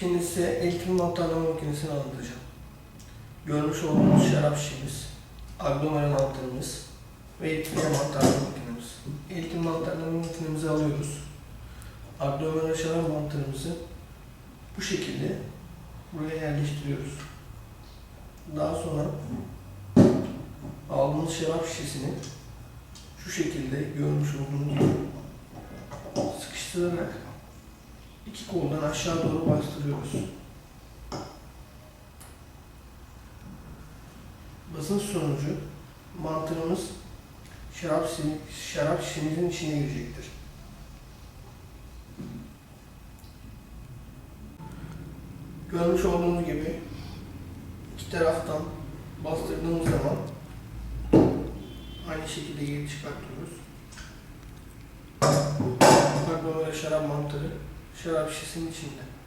Şimdi size eğitim mantarlama makinesini anlatacağım. Görmüş olduğunuz şarap şişemiz, aglomeral mantarımız ve eğitim mantarlama makinemiz. Eğitim mantarlama makinemizi alıyoruz. Aglomeral şarap mantarımızı bu şekilde buraya yerleştiriyoruz. Daha sonra aldığımız şarap şişesini şu şekilde görmüş olduğunuz sıkıştırarak iki koldan aşağı doğru bastırıyoruz. Basınç sonucu mantarımız şarap, şarap şişemizin içine girecektir. Görmüş olduğunuz gibi iki taraftan bastırdığımız zaman aynı şekilde geri çıkartıyoruz. Pardon böyle şarap mantarı şarap şişesinin içinde.